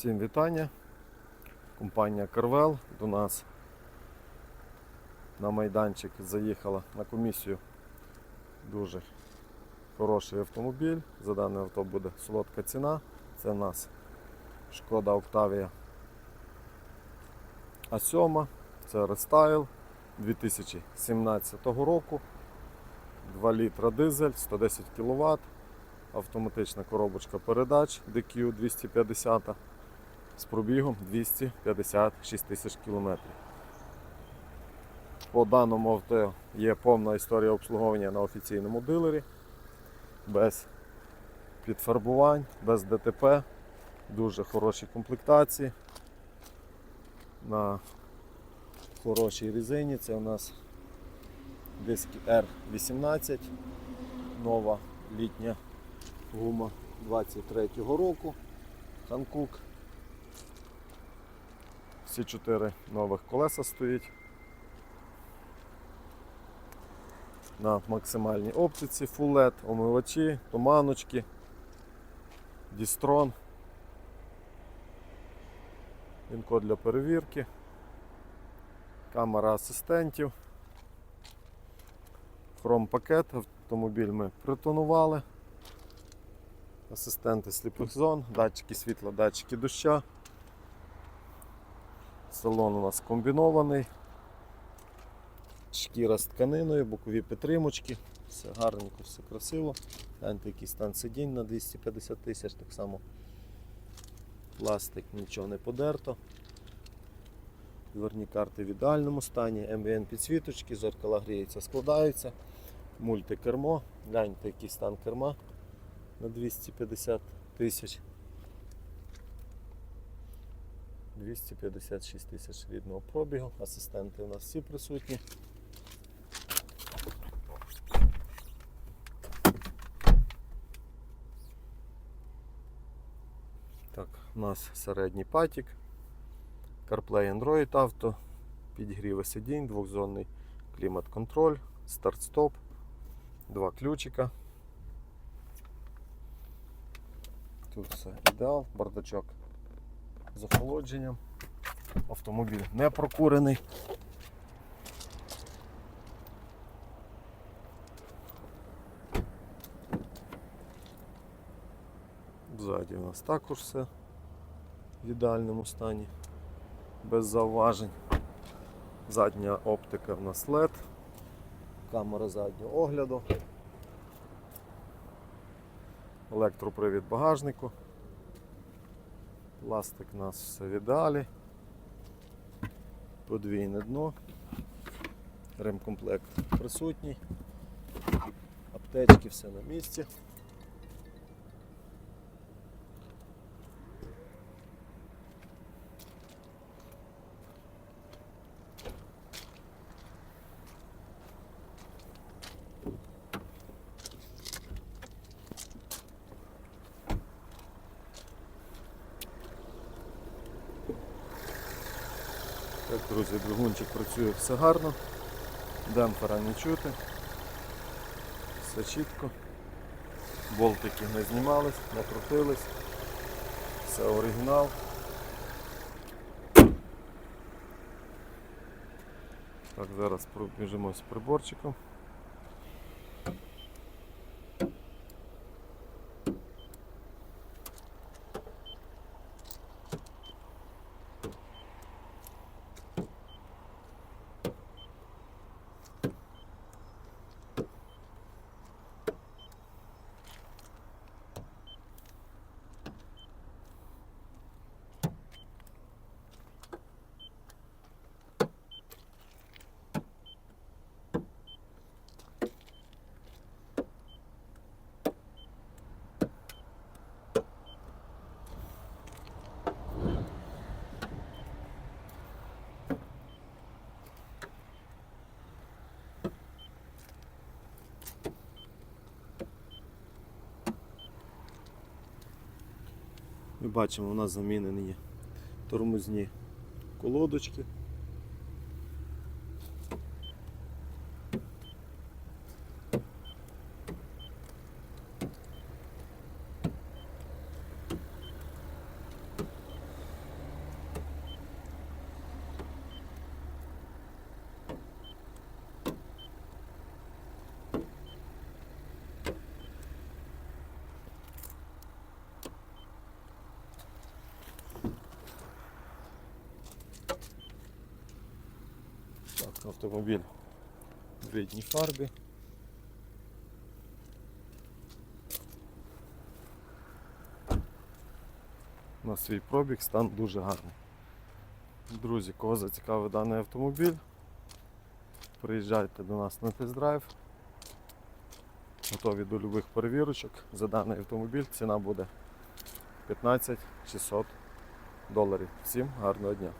Всім вітання. Компанія Карвел до нас на майданчик заїхала на комісію. Дуже хороший автомобіль. За дане авто буде солодка ціна. Це в нас Шкода Октавія А7. Це рестайл 2017 року. 2 літра дизель, 110 кВт автоматична коробочка передач DQ 250 з пробігом 256 тисяч кілометрів. По даному авто є повна історія обслуговування на офіційному дилері, без підфарбувань, без ДТП, дуже хороші комплектації. На хорошій резині це у нас диски R18, нова літня гума 23-го року. Ханкук. Всі чотири нових колеса стоїть. На максимальній оптиці LED, омивачі, туманочки, Дістрон. Він-код для перевірки. Камера асистентів. Хром пакет, автомобіль ми притонували асистенти сліпих зон, датчики світла, датчики доща. Салон у нас комбінований. Шкіра з тканиною, бокові підтримочки, все гарненько, все красиво. Гляньте, який стан сидінь на 250 тисяч, так само пластик, нічого не подерто. Дверні карти в ідеальному стані, МВН підсвіточки, зеркала гріються, складаються, мультикермо, гляньте, який стан керма на 250 тисяч. 256 тисяч рідного пробігу. Асистенти у нас всі присутні. Так, у нас середній патік, CarPlay Android Auto, підігріви сидінь, двохзонний клімат-контроль, старт-стоп, два ключика. Тут все ідеал, бардачок з охолодженням. Автомобіль не прокурений. Ззаді у нас також все в ідеальному стані, без зауважень. Задня оптика в нас LED, камера заднього огляду електропривід багажнику. Пластик у нас все віддалі. Подвійне дно. Ремкомплект присутній. Аптечки все на місці. Друзі, двигунчик працює все гарно, демпфера не чути, все чітко, болтики не знімались, не крутились, все оригінал. Так, зараз з приборчиком. Ми бачимо, у нас замінені тормозні колодочки. Автомобіль в рідній фарбі. На свій пробіг стан дуже гарний. Друзі, кого зацікавив даний автомобіль, приїжджайте до нас на тест-драйв. Готові до любих перевірочок. За даний автомобіль ціна буде 15 600 доларів. Всім гарного дня!